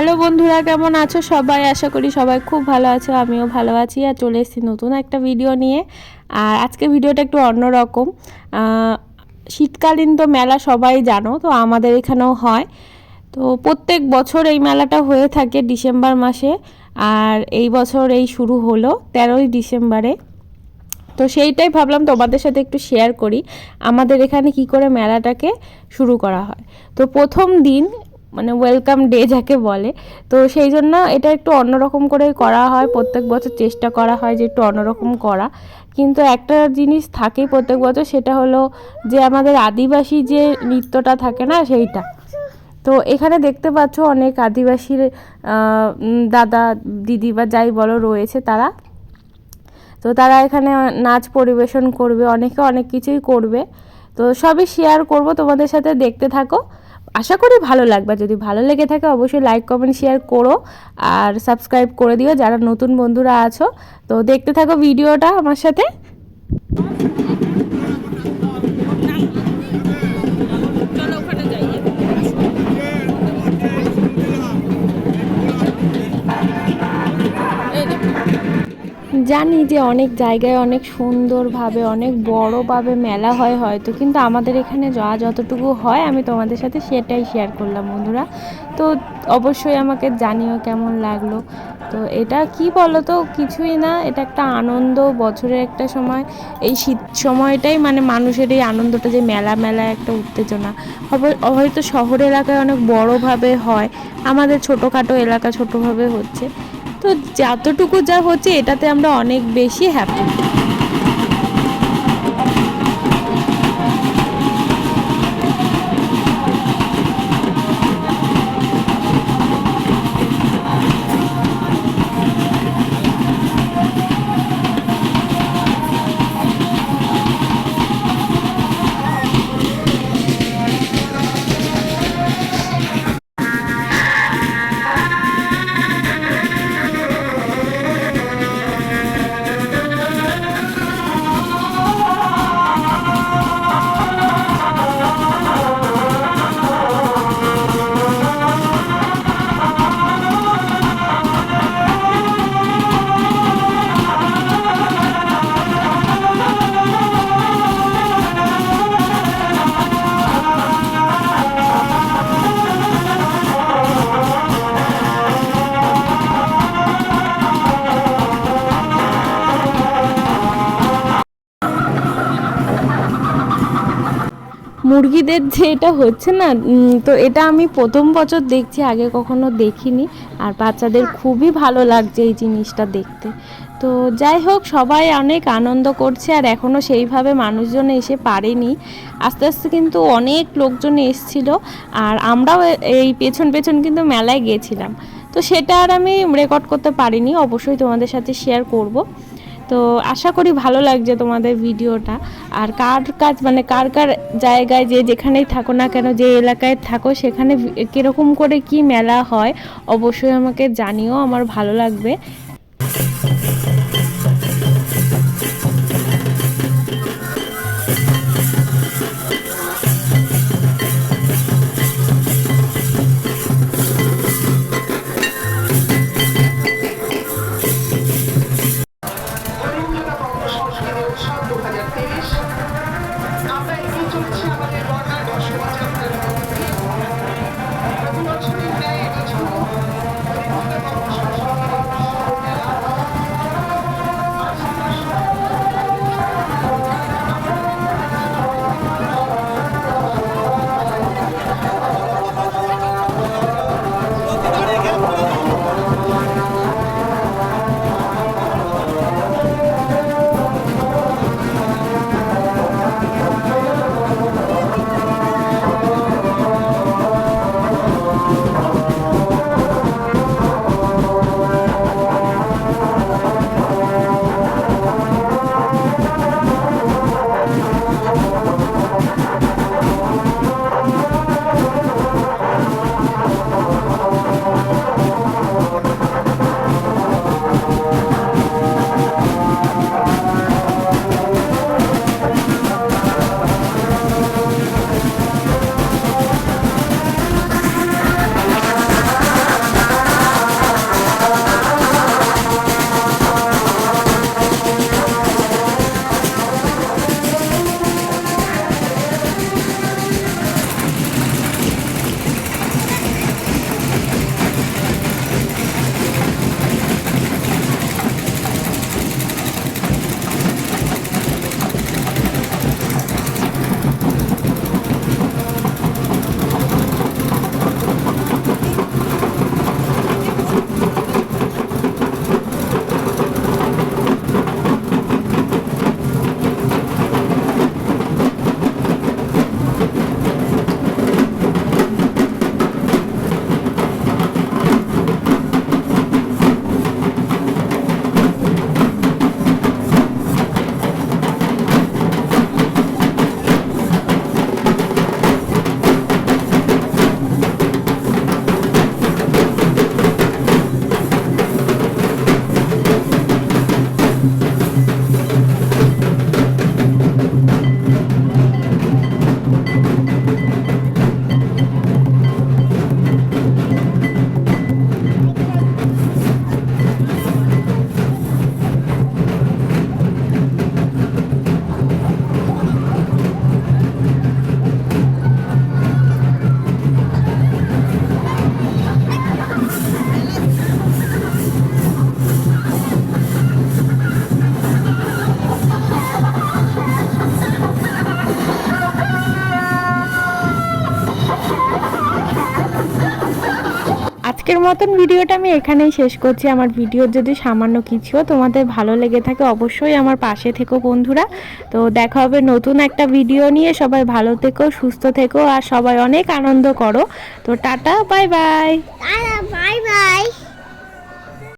Hello বন্ধুরা, কেমন আছো সবাই? আশা করি সবাই খুব ভালো আছো, আমিও ভালো আছি। আর চলে এসেছি নতুন একটা ভিডিও নিয়ে। আর আজকে ভিডিওটা একটু অন্যরকম। শীতকালীন তো মেলা সবাই জানো, তো আমাদের এখানেও হয়। তো প্রত্যেক বছর এই মেলাটা হয়ে থাকে ডিসেম্বর মাসে। আর এই বছর এই শুরু হলো তেরোই ডিসেম্বরে। তো সেইটাই ভাবলাম তোমাদের সাথে একটু শেয়ার করি, আমাদের এখানে কি করে মেলাটাকে শুরু করা হয়। তো প্রথম দিন মানে ওয়েলকাম ডে যাকে বলে। তো সেই জন্য এটা একটু অন্যরকম করে করা হয়। প্রত্যেক বছর চেষ্টা করা হয় যে একটু অন্যরকম করা। কিন্তু একটা জিনিস থাকেই প্রত্যেক বছর, সেটা হলো যে আমাদের আদিবাসী যে নৃত্যটা থাকে না, সেইটা। তো এখানে দেখতে পাচ্ছ অনেক আদিবাসীর দাদা, দিদি বা যাই বলো রয়েছে তারা। তো তারা এখানে নাচ পরিবেশন করবে, অনেকে অনেক কিছুই করবে। তো সবই শেয়ার করব, তোমাদের সাথে দেখতে থাকো। আশা করি ভালো লাগবে। যদি ভালো লেগে থাকে অবশ্যই লাইক কমেন্ট শেয়ার করো আর সাবস্ক্রাইব করে দিও যারা নতুন বন্ধুরা আছো। তো দেখতে থাকো ভিডিওটা আমার সাথে। জানি যে অনেক জায়গায় অনেক সুন্দরভাবে, অনেক বড়োভাবে মেলা হয় হয়তো, কিন্তু আমাদের এখানে যা যতটুকু হয় আমি তোমাদের সাথে সেটাই শেয়ার করলাম বন্ধুরা। তো অবশ্যই আমাকে জানিও কেমন লাগল। তো এটা কি বলো তো কিছুই না, এটা একটা আনন্দ, বছরের একটা সময়। এই শীত সময়টাই মানে মানুষের এই আনন্দটা যে মেলা মেলা একটা উত্তেজনা। হয়তো শহর এলাকায় অনেক বড়োভাবে হয়, আমাদের ছোটোখাটো এলাকা ছোটোভাবে হচ্ছে। তো যতটুকু যা হচ্ছে এটাতে আমরা অনেক বেশি হ্যাপি মুরগিদের যে এটা হচ্ছে না তো এটা আমি প্রথম বছর দেখছি, আগে কখনো দেখিনি। আর বাচ্চাদের খুবই ভালো লাগছে এই জিনিসটা দেখতে। তো যাই হোক, সবাই অনেক আনন্দ করছে, আর এখনও সেইভাবে মানুষজন এসে পারেনি। আস্তে আস্তে কিন্তু অনেক লোকজন এসছিল, আর আমরাও এই পেছন পেছন কিন্তু মেলায় গেছিলাম। তো সেটা আর আমি রেকর্ড করতে পারিনি, অবশ্যই তোমাদের সাথে শেয়ার করব। তো আশা করি ভালো লাগছে তোমাদের ভিডিওটা। আর কার কাজ মানে কার কার জায়গায় যে যেখানেই থাকো না কেন, যে এলাকায় থাকো, সেখানে কীরকম করে কি মেলা হয়, অবশ্যই আমাকে জানিও, আমার ভালো লাগবে। আজকের মতন ভিডিওটা আমি এখানেই শেষ করছি। আমার ভিডিওর যদি সামান্য কিছুও তোমাদের ভালো লেগে থাকে, অবশ্যই আমার পাশে থেকো বন্ধুরা। তো দেখা হবে নতুন একটা ভিডিও নিয়ে। সবাই ভালো থেকো, সুস্থ থেকো, আর সবাই অনেক আনন্দ করো। তো টাটা, বাই বাই। আর